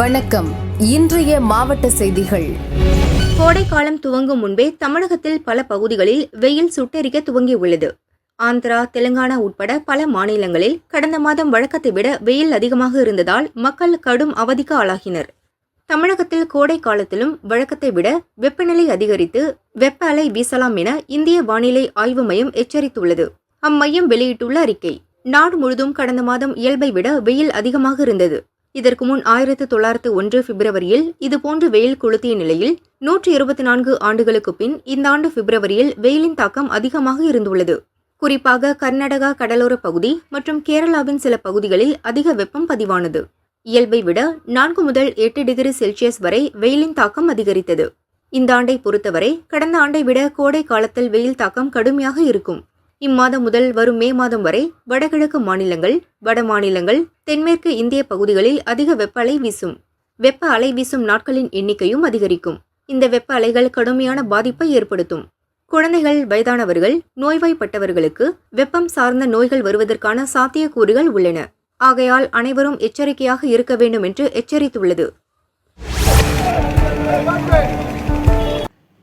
வணக்கம். இன்றைய மாவட்ட செய்திகள். கோடைக்காலம் துவங்கும் முன்பே தமிழகத்தில் பல பகுதிகளில் வெயில் சுட்டெரிக்க துவங்கியுள்ளது. ஆந்திரா தெலுங்கானா உட்பட பல மாநிலங்களில் கடந்த மாதம் வழக்கத்தை விட வெயில் அதிகமாக இருந்ததால் மக்கள் கடும் அவதிக்கு ஆளாகினர். தமிழகத்தில் கோடை காலத்திலும் வழக்கத்தை விட வெப்பநிலை அதிகரித்து வெப்ப அலை வீசலாம் என இந்திய வானிலை ஆய்வு மையம் எச்சரித்துள்ளது. அம்மையம் வெளியிட்டுள்ள அறிக்கை நாடு முழுதும் கடந்த மாதம் இயல்பை விட வெயில் அதிகமாக இருந்தது. இதற்கு முன் ஆயிரத்து தொள்ளாயிரத்து ஒன்று பிப்ரவரியில் இதுபோன்று வெயில் கொளுத்திய நிலையில் நூற்றி இருபத்தி நான்கு ஆண்டுகளுக்கு பின் இந்த ஆண்டு பிப்ரவரியில் வெயிலின் தாக்கம் அதிகமாக இருந்துள்ளது. குறிப்பாக கர்நாடகா கடலோர பகுதி மற்றும் கேரளாவின் சில பகுதிகளில் அதிக வெப்பம் பதிவானது. இயல்பை விட நான்கு முதல் எட்டு டிகிரி செல்சியஸ் வரை வெயிலின் தாக்கம் அதிகரித்தது. இந்த ஆண்டை பொறுத்தவரை கடந்த ஆண்டை விட கோடை காலத்தில் வெயில் தாக்கம் கடுமையாக இருக்கும். இம்மாதம் முதல் வரும் மே மாதம் வரை வடகிழக்கு மாநிலங்கள் வட மாநிலங்கள் தென்மேற்கு இந்திய பகுதிகளில் அதிக வெப்ப அலை வீசும். வெப்ப அலை வீசும் நாட்களின் எண்ணிக்கையும் அதிகரிக்கும். இந்த வெப்ப அலைகள் கடுமையான பாதிப்பை ஏற்படுத்தும். குழந்தைகள் வயதானவர்கள் நோய்வாய்ப்பட்டவர்களுக்கு வெப்பம் சார்ந்த நோய்கள் வருவதற்கான சாத்தியக்கூறுகள் உள்ளன. ஆகையால் அனைவரும் எச்சரிக்கையாக இருக்க வேண்டும் என்று எச்சரித்துள்ளது.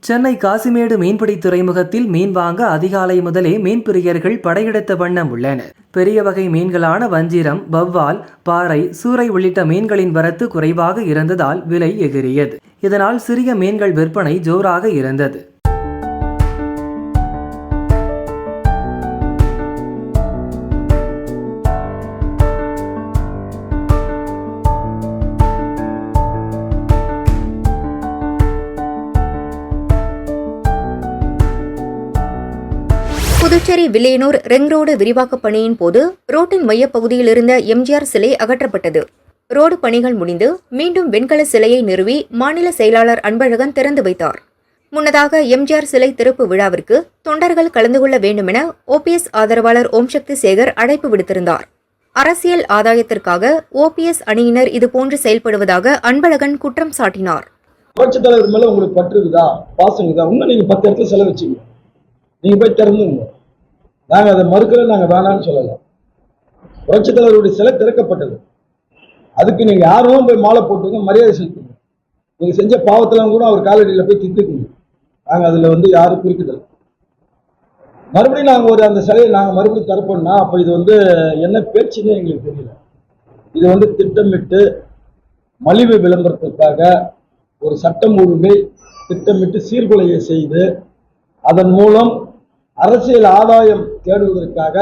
சென்னை காசிமேடு மீன்பிடி துறைமுகத்தில் மீன் வாங்க அதிகாலை முதலே மீன்பிரியர்கள் படையெடுத்த வண்ணம் உள்ளனர். பெரிய வகை மீன்களான வஞ்சிரம் வவ்வால் பாறை சூறை உள்ளிட்ட மீன்களின் வரத்து குறைவாக இருந்ததால் விலை எகிரியது இதனால் சிறிய மீன்கள் விற்பனை ஜோராக இருந்தது. புதுச்சேரி வில்லியனூர் ரிங் ரோடு விரிவாக்கப் பணியின் போது ரோட்டின் மையப்பகுதியில் இருந்த எம்ஜிஆர் சிலை அகற்றப்பட்டது. ரோடு பணிகள் முடிந்து மீண்டும் வெண்கல சிலையை நிறுவி மாநில செயலாளர் அன்பழகன் திறந்து வைத்தார். முன்னதாக எம்ஜிஆர் சிலை திறப்பு விழாவிற்கு தொண்டர்கள் கலந்து கொள்ள வேண்டுமென ஓபிஎஸ் ஆதரவாளர் ஓம்சக்தி சேகர் அழைப்பு விடுத்திருந்தார். அரசியல் ஆதாயத்திற்காக ஓபிஎஸ் அணியினர் இதுபோன்று செயல்படுவதாக அன்பழகன் குற்றம் சாட்டினார். புரட்சித் தலைவர் மேல உங்களுக்கு பற்று இருக்குதா? பாசம் இருக்குதா? இன்னும் நீங்க பத்து இடத்துல செலவச்சிங்க நீங்க போய் திறந்துங்க நாங்கள் அதை மறுக்கல நாங்கள் வேணாம்னு சொல்லலாம் புரட்சித் தலைவருடைய சிலை திறக்கப்பட்டது. அதுக்கு நீங்க யாரும் போய் மாலை போட்டுங்க மரியாதை செலுத்துங்க. நீங்க செஞ்ச பாவத்தெல்லாம் கூட அவர் காலடியில் போய் திட்டுக்குங்க. நாங்க அதுல வந்து யாரும் குறிப்பிடல மறுபடியும் நாங்க ஒரு அந்த சிலையை நாங்க மறுபடியும் தரப்போம்னா அப்ப இது வந்து என்ன பேச்சுன்னு எங்களுக்கு தெரியல. இது வந்து திட்டமிட்டு மலிவு விளம்பரத்திற்காக ஒரு சட்டம் ஒழுங்கை திட்டமிட்டு சீர்குலையை செய்து அதன் மூலம் அரசியல் ஆதாயம் தேடுவதற்காக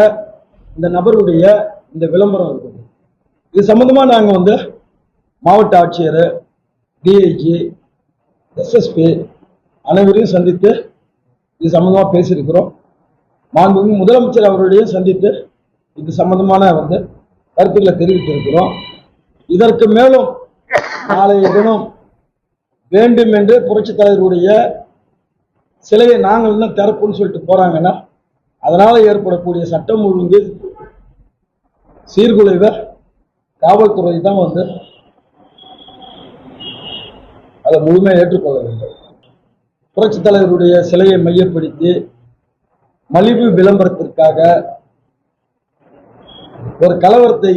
இந்த நபருடைய இந்த விளம்பரம் இருக்குது. இது சம்பந்தமா நாங்கள் வந்து மாவட்ட ஆட்சியர் டிஐஜி எஸ்எஸ்பி அனைவரையும் சந்தித்து இது சம்மந்தமாக பேசியிருக்கிறோம். மாண்புமிகு முதலமைச்சர் அவர்களையும் சந்தித்து இது சம்பந்தமான வந்து கருத்துக்களை தெரிவித்திருக்கிறோம். இதற்கு மேலும் நாளைய தினம் வேண்டும் என்று புரட்சித் தலைவருடைய சிலையை நாங்கள் என்ன திறப்புன்னு சொல்லிட்டு போறாங்கன்னா அதனால ஏற்படக்கூடிய சட்டம் ஒழுங்கு சீர்குலைவை காவல்துறை தான் வந்து அதை முழுமையாக ஏற்றுக்கொள்ளவில்லை. புரட்சித் தலைவருடைய சிலையை மையப்படுத்தி மலிவு விளம்பரத்திற்காக ஒரு கலவரத்தை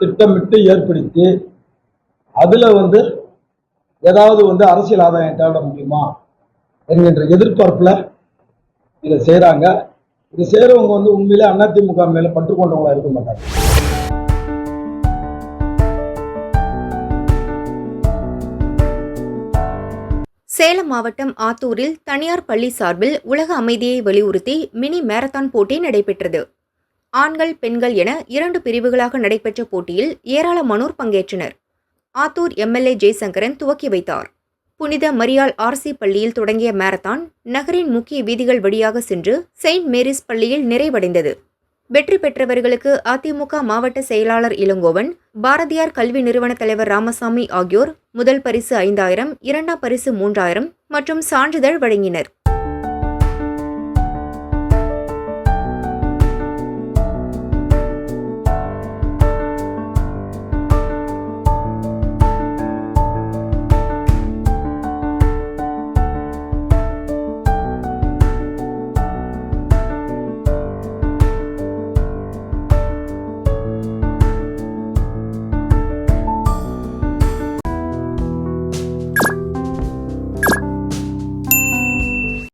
திட்டமிட்டு ஏற்படுத்தி அதில் வந்து ஏதாவது வந்து அரசியல் ஆதாயம் தேட முடியுமா? என்கின்ற எதிர்பார்ப்பில் இதை செய்கிறாங்க இது செய்கிறவங்க வந்து உண்மையிலே அதிமுக மேலே பற்று கொண்டவங்களா இருக்க மாட்டாங்க. சேலம் மாவட்டம் ஆத்தூரில் தனியார் பள்ளி சார்பில் உலக அமைதியை வலியுறுத்தி மினி மேரத்தான் போட்டி நடைபெற்றது. ஆண்கள் பெண்கள் என இரண்டு பிரிவுகளாக நடைபெற்ற போட்டியில் ஏராளமானோர் பங்கேற்றனர். ஆத்தூர் எம்எல்ஏ ஜெய்சங்கரன் துவக்கி வைத்தார். புனித மரியால் ஆர்சி பள்ளியில் தொடங்கிய மாரத்தான் நகரின் முக்கிய வீதிகள் வழியாக சென்று செயின்ட் மேரிஸ் பள்ளியில் நிறைவடைந்தது. வெற்றி பெற்றவர்களுக்கு அதிமுக மாவட்ட செயலாளர் இளங்கோவன் பாரதியார் கல்வி நிறுவன தலைவர் ராமசாமி ஆகியோர் முதல் பரிசு ஐந்தாயிரம் இரண்டாம் பரிசு மூன்றாயிரம் மற்றும் சான்றிதழ் வழங்கினர்.